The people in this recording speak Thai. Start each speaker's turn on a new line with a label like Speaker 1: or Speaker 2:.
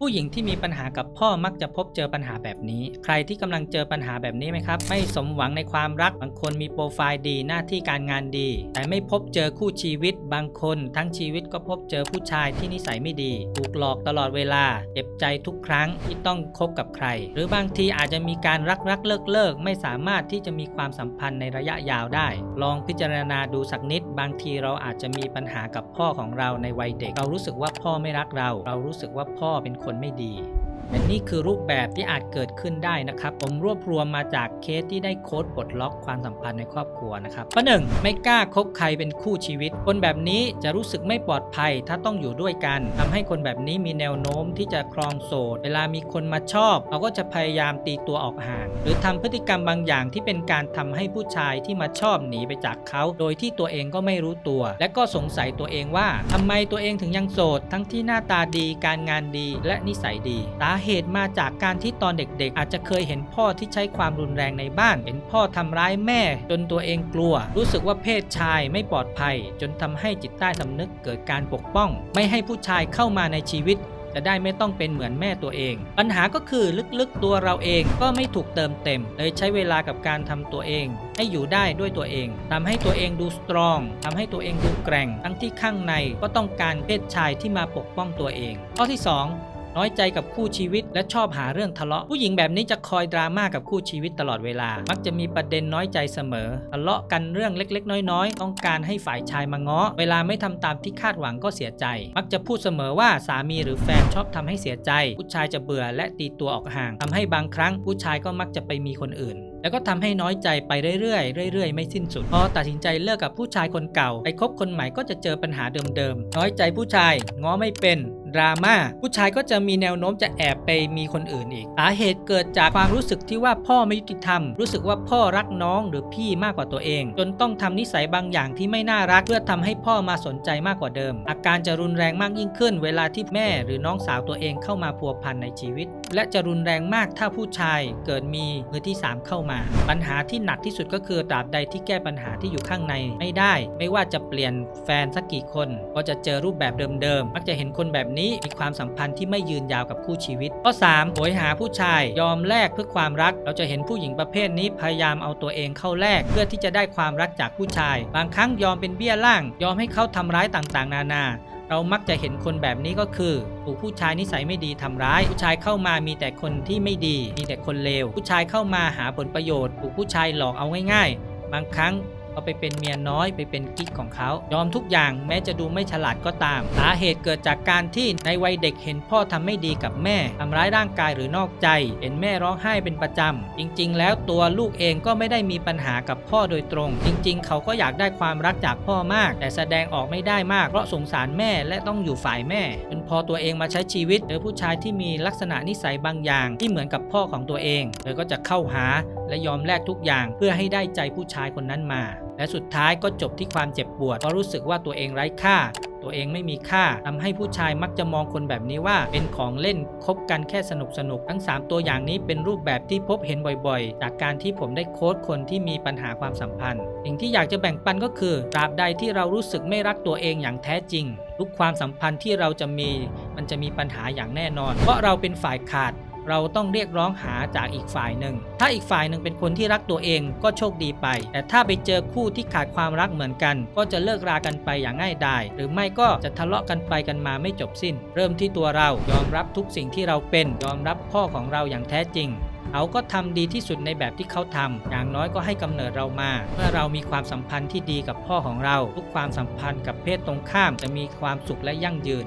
Speaker 1: ผู้หญิงที่มีปัญหากับพ่อมักจะพบเจอปัญหาแบบนี้ ใครที่กำลังเจอปัญหาแบบนี้ไหมครับ ไม่สมหวังในความรัก บางคนมีโปรไฟล์ดีหน้าที่การงานดี แต่ไม่พบเจอคู่ชีวิต บางคนทั้งชีวิตก็พบเจอผู้ชายที่นิสัยไม่ดี ถูกหลอกตลอดเวลา เจ็บใจทุกครั้งที่ต้องคบกับใคร หรือบางทีอาจจะมีการรักรักเลิกเลิกไม่สามารถที่จะมีความสัมพันธ์ในระยะยาวได้ ลองพิจารณาดูสักนิด บางทีเราอาจจะมีปัญหากับพ่อของเราในวัยเด็ก เรารู้สึกว่าพ่อไม่รักเรา เรารู้สึกว่าพ่อเป็นคนไม่ดี และนี่คือรูปแบบที่อาจเกิดขึ้นได้นะครับ ผมรวบรวมมาจากเคสที่ได้โค้ดปลดล็อกความสัมพันธ์ในครอบครัวนะครับข้อหนึ่งไม่กล้าคบใครเป็นคู่ชีวิต คนแบบนี้จะรู้สึกไม่ปลอดภัยถ้าต้องอยู่ด้วยกันทำให้คนแบบนี้มีแนวโน้มที่จะครองโสด เวลามีคนมาชอบเขาก็จะพยายามตีตัวออกห่าง หรือทำพฤติกรรมบางอย่างที่เป็นการทำให้ผู้ชายที่มาชอบหนีไปจากเขา โดยที่ตัวเองก็ไม่รู้ตัว และก็สงสัยตัวเองว่าทำไมตัวเองถึงยังโสด ทั้งที่หน้าตาดีการงานดีและนิสัยดีสาาเหตุมาจากการที่ตอนเด็กๆ อาจจะเคยเห็นพ่อที่ใช้ความรุนแรงในบ้าน เห็นพ่อทำร้ายแม่ จนตัวเองกลัว รู้สึกว่าเพศชายไม่ปลอดภัย จนทำให้จิตใต้สำนึกเกิดการปกป้อง ไม่ให้ผู้ชายเข้ามาในชีวิตจะได้ไม่ต้องเป็นเหมือนแม่ตัวเอง ปัญหาก็คือลึกๆตัวเราเองก็ไม่ถูกเติมเต็ม เลยใช้เวลากับการทำตัวเอง ให้อยู่ได้ด้วยตัวเองทำให้ตัวเองดูสตรองทำให้ตัวเองดูแกร่ง ทั้งที่ข้างในก็ต้องการเพศชายที่มาปกป้องตัวเอง ข้อที่ 2 น้อยใจกับคู่ชีวิต และชอบหาเรื่องทะเลาะ ผู้หญิงแบบนี้จะคอยดราม่ากับคู่ชีวิตตลอดเวลา มักจะมีประเด็นน้อยใจเสมอ ทะเลาะกันเรื่องเล็ก ๆ น้อยๆ ต้องการให้ฝ่ายชายมาง้อ เวลาไม่ทำตามที่คาดหวังก็เสียใจ มักจะพูดเสมอว่าสามีหรือแฟนชอบทำให้เสียใจ ผู้ชายจะเบื่อและตีตัวออกห่างทำให้บางครั้งผู้ชายก็มักจะไปมีคนอื่นแล้วก็ทำให้น้อยใจไปเรื่อยๆ เรื่อยๆ ไม่สิ้นสุด พอตัดสินใจเลิกกับผู้ชายคนเก่า ไปคบคนใหม่ก็จะเจอปัญหาเดิมๆ น้อยใจผู้ชาย ง้อไม่เป็น ดราม่าผู้ชายก็จะมีแนวโน้มจะแอบไปมีคนอื่นอีกสาเหตุเกิดจากความรู้สึกที่ว่าพ่อไม่ยุติธรรม รู้สึกว่าพ่อรักน้องหรือพี่มากกว่าตัวเอง จนต้องทำนิสัยบางอย่างที่ไม่น่ารักเพื่อทำให้พ่อมาสนใจมากกว่าเดิม อาการจะรุนแรงมากยิ่งขึ้น เวลาที่แม่หรือน้องสาวตัวเองเข้ามาพัวพันในชีวิต และจะรุนแรงมากถ้าผู้ชายเกิดมีมือที่สามเข้ามา ปัญหาที่หนักที่สุดก็คือตราบใดที่แก้ปัญหาที่อยู่ข้างในไม่ได้ ไม่ว่าจะเปลี่ยนแฟนสักกี่คน ก็จะเจอรูปแบบเดิมๆมักจะเห็นคนแบบนี้มีความสัมพันธ์ที่ไม่ยืนยาวกับคู่ชีวิต ข้อ3โหยหาผู้ชายยอมแลกเพื่อความรัก เราจะเห็นผู้หญิงประเภทนี้พยายามเอาตัวเองเข้าแลกเพื่อที่จะได้ความรักจากผู้ชาย บางครั้งยอมเป็นเบี้ยล่าง ยอมให้เขาทำร้ายต่างๆ นานาเรามักจะเห็นคนแบบนี้ก็คือ ถูกผู้ชายนิสัยไม่ดีทำร้าย ผู้ชายเข้ามามีแต่คนที่ไม่ดี มีแต่คนเลว ผู้ชายเข้ามาหาผลประโยชน์ ถูกผู้ชายหลอกเอาง่าย ๆ บางครั้ง ก็ไปเป็นเมียน้อยไปเป็นกิ๊กของเขา ยอมทุกอย่างแม้จะดูไม่ฉลาดก็ตาม สาเหตุเกิดจากการที่ในวัยเด็กเห็นพ่อทำไม่ดีกับแม่ทำร้ายร่างกายหรือนอกใจ เห็นแม่ร้องไห้เป็นประจำจริง ๆ แล้วตัวลูกเองก็ไม่ได้มีปัญหากับพ่อโดยตรง จริง ๆ เขาก็อยากได้ความรักจากพ่อมาก แต่แสดงออกไม่ได้มากเพราะสงสารแม่และต้องอยู่ฝ่ายแม่จนพอตัวเองมาใช้ชีวิตเจอผู้ชายที่มีลักษณะนิสัยบางอย่าง ที่เหมือนกับพ่อของตัวเองเธอก็จะเข้าหาและยอมแลกทุกอย่างเพื่อให้ได้ใจผู้ชายคนนั้นมา และสุดท้ายก็จบที่ความเจ็บปวดเพราะรู้สึกว่าตัวเองไร้ค่า ตัวเองไม่มีค่าทำให้ผู้ชายมักจะมองคนแบบนี้ว่า เป็นของเล่นคบกันแค่สนุกสนุกทั้ง 3 ตัวอย่างนี้เป็นรูปแบบที่พบเห็นบ่อยๆ จากการที่ผมได้โค้ดคนที่มีปัญหาความสัมพันธ์สิ่งที่อยากจะแบ่งปันก็คือตราบใดที่เรารู้สึกไม่รักตัวเองอย่างแท้จริง ทุกความสัมพันธ์ที่เราจะมี มันจะมีปัญหาอย่างแน่นอน เพราะเราเป็นฝ่ายขาด เราต้องเรียกร้องหาจากอีกฝ่ายหนึ่ง ถ้าอีกฝ่ายหนึ่งเป็นคนที่รักตัวเองก็โชคดีไป แต่ถ้าไปเจอคู่ที่ขาดความรักเหมือนกัน ก็จะเลิกรากันไปอย่างง่ายดาย หรือไม่ก็จะทะเลาะกันไปกันมาไม่จบสิ้น เริ่มที่ตัวเรายอมรับทุกสิ่งที่เราเป็น ยอมรับพ่อของเราอย่างแท้จริงเขาก็ทำดีที่สุดในแบบที่เขาทำอย่างน้อยก็ให้กำเนิดเรามา เมื่อเรามีความสัมพันธ์ที่ดีกับพ่อของเรา ทุกความสัมพันธ์กับเพศตรงข้ามจะมีความสุขและยั่งยืน